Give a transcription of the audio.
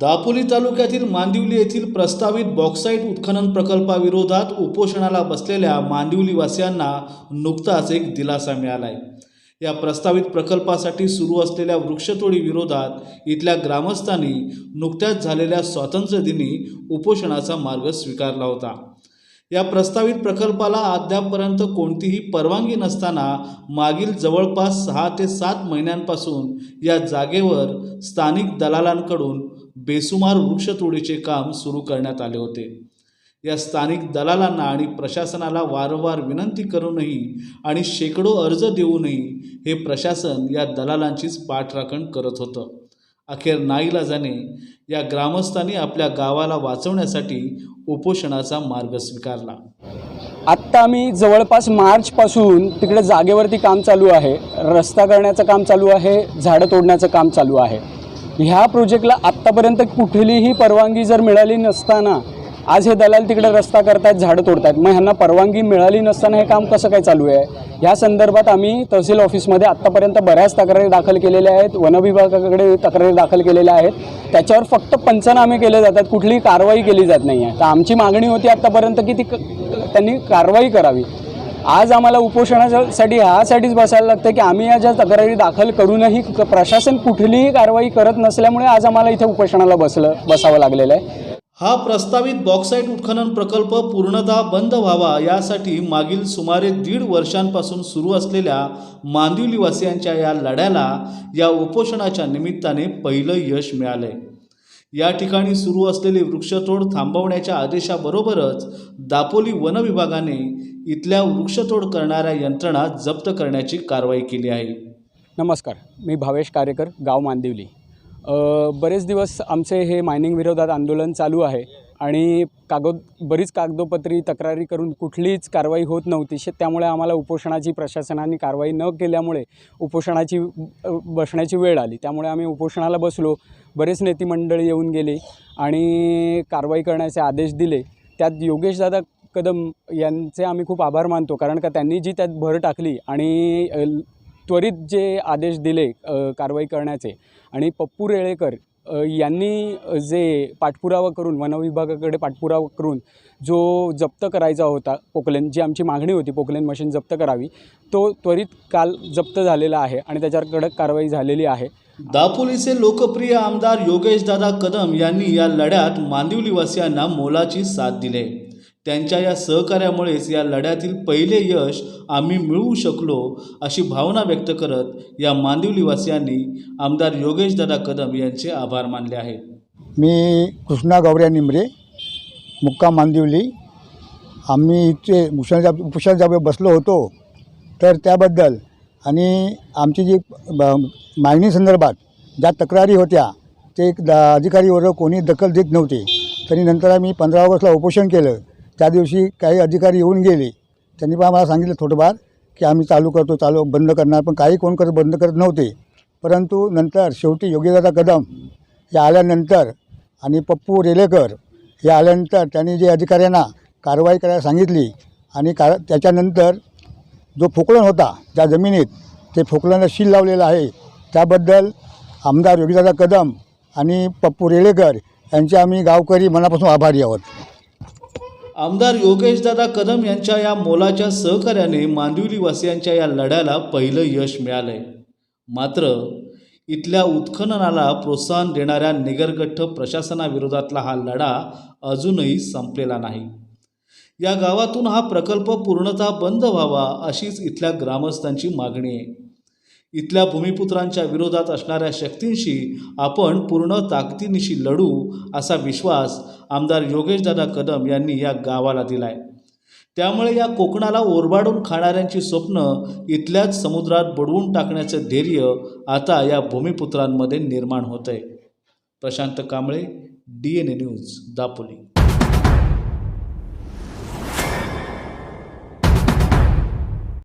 दापोली तालुक्यातील मांदिवली येथील प्रस्तावित बॉक्साईट उत्खनन प्रकल्पाविरोधात उपोषणाला बसलेल्या मांदिवलीवासियांना नुकताच एक दिलासा मिळालाय. या प्रस्तावित प्रकल्पासाठी सुरू असलेल्या वृक्षतोडी विरोधात इथल्या ग्रामस्थांनी नुकत्याच झालेल्या स्वातंत्र्यदिनी उपोषणाचा मार्ग स्वीकारला होता. या प्रस्तावित प्रकल्पाला अद्यापपर्यंत कोणतीही परवानगी नसताना मागील जवळपास सहा ते सात महिन्यांपासून या जागेवर स्थानिक दलालांकडून बेसुमार वृक्षतोडीचे काम सुरू करण्यात आले होते. या स्थानिक दलालांना आणि प्रशासनाला वारंवार विनंती करूनही आणि शेकडो अर्ज देऊनही हे प्रशासन या दलालांचीच पाठराखण करत होतं. अखेर नाईलाजाने या ग्रामस्थांनी आपल्या गावाला वाचवण्यासाठी उपोषणाचा मार्ग स्वीकारला. आत्ता आम्ही जवळपास मार्चपासून तिकडे जागेवरती काम चालू आहे. रस्ता करण्याचं काम चालू आहे झाडं तोडण्याचं काम चालू आहे. ह्या प्रोजेक्टला आत्तापर्यंत कुठलीही परवानगी जर मिळाली नसताना आज हे दलाल तिकडे रस्ता करतायत झाडं तोडतायत मग ह्यांना परवानगी मिळाली नसताना हे काम कसं काय चालू आहे? ह्या संदर्भात आम्ही तहसील ऑफिसमध्ये आत्तापर्यंत बऱ्याच तक्रारी दाखल केलेल्या आहेत वनविभागाकडे तक्रारी दाखल केलेल्या आहेत. त्याच्यावर फक्त पंचनामे केले जातात कुठलीही कारवाई केली जात नाही आहे तर आमची मागणी होती आत्तापर्यंत की ती क- त्यांनी कारवाई करावी. आज आम्हाला उपोषणासाठी ह्यासाठीच बसायला लागतं की आम्ही या ज्या तक्रारी दाखल करूनही प्रशासन कुठलीही कारवाई करत नसल्यामुळे आज आम्हाला इथे उपोषणाला बसलं बसावं लागलेलं आहे. हा प्रस्तावित बॉक्साईट उत्खनन प्रकल्प पूर्णतः बंद व्हावा यासाठी मागील सुमारे दीड वर्षांपासून सुरू असलेल्या मांदिवलीवासियांच्या या लढ्याला या उपोषणाच्या निमित्ताने पहिलं यश मिळालंय. या ठिकाणी सुरू असलेली वृक्षतोड थांबवण्याच्या आदेशाबरोबरच दापोली वन विभागाने इथल्या वृक्षतोड करणाऱ्या यंत्रणा जप्त करण्याची कारवाई केली आहे. नमस्कार मी भावेश कार्यकर गाव मांदिवली. बरेच दिवस आमचे हे मायनिंग विरोधात आंदोलन चालू आहे. आणि कागद बरीच कागदोपत्री तक्रारी करून कुठलीच कारवाई होत नव्हती. शे त्यामुळे आम्हाला उपोषणाची प्रशासनाने कारवाई न केल्यामुळे उपोषणाची बसण्याची वेळ आली. त्यामुळे आम्ही उपोषणाला बसलो. बरेच नेते मंडळी येऊन गेले आणि कारवाई करण्याचे आदेश दिले. त्यात योगेशदादा कदम यांचे आम्ही खूप आभार मानतो कारण का त्यांनी जी त्यात भर टाकली आणि त्वरित जे आदेश दिले कारवाई करण्याचे. आणि पप्पू रेळेकर यांनी जे पाठपुरावा करून वनविभागाकडे पाठपुरावा करून जो जप्त करायचा होता पोकलेन जी आमची मागणी होती पोकलेन मशीन जप्त करावी तो त्वरित काल जप्त झालेला आहे आणि त्याच्यावर कडक कारवाई झालेली आहे दापोलीचे लोकप्रिय आमदार योगेशदादा कदम यांनी या लढ्यात मांदिवलीवासियांना मोलाची साथ दिली आहे. त्यांच्या या सहकार्यामुळेच या लढ्यातील पहिले यश आम्ही मिळवू शकलो अशी भावना व्यक्त करत या मांदिवलीवासियांनी आमदार योगेशदादा कदम यांचे आभार मानले आहेत. मी कृष्णा गौऱ्या निमरे मुक्का मांदिवली. आम्ही इथे उपोषणा उपोषणाच्या बसलो होतो. तर त्याबद्दल आणि आमची जी मागणी संदर्भात ज्या तक्रारी होत्या ते द अधिकारीवर कोणी दखल देत नव्हते. तरी नंतर आम्ही पंधरा ऑगस्टला उपोषण केलं. त्या दिवशी काही अधिकारी येऊन गेले. त्यांनी पण आम्हाला सांगितलं थोडंफार की आम्ही चालू करतो चालू बंद करणार पण काही कोण करत बंद करत नव्हते. परंतु नंतर शेवटी योगीदादा कदम हे आल्यानंतर आणि पप्पू रेलेकर हे आल्यानंतर त्यांनी जे अधिकाऱ्यांना कारवाई करायला सांगितली आणि का त्याच्यानंतर जो फोकलन होता त्या जमिनीत ते फोकलनं शील लावलेलं आहे त्याबद्दल आमदार योगीदादा कदम आणि पप्पू रेलेकर यांचे आम्ही गावकरी मनापासून आभारी आहोत. आमदार योगेशदादा कदम यांच्या या मोलाच्या सहकार्याने मांदिवलीवासियांच्या या लढ्याला पहिलं यश मिळालंय. मात्र इथल्या उत्खननाला प्रोत्साहन देणाऱ्या निगरगठ्ठ प्रशासनाविरोधातला हा लढा अजूनही संपलेला नाही. या गावातून हा प्रकल्प पूर्णतः बंद व्हावा अशीच इथल्या ग्रामस्थांची मागणी आहे. इथल्या भूमिपुत्रांच्या विरोधात असणाऱ्या शक्तींशी आपण पूर्ण ताकदीनिशी लढू असा विश्वास आमदार योगेशदादा कदम यांनी या गावाला दिला आहे त्यामुळे या कोकणाला ओरबाडून खाणाऱ्यांची स्वप्न इथल्याच समुद्रात बुडवून टाकण्याचं धैर्य आता या भूमिपुत्रांमध्ये निर्माण होत आहे Prashant Kamble D N A news Dapoli.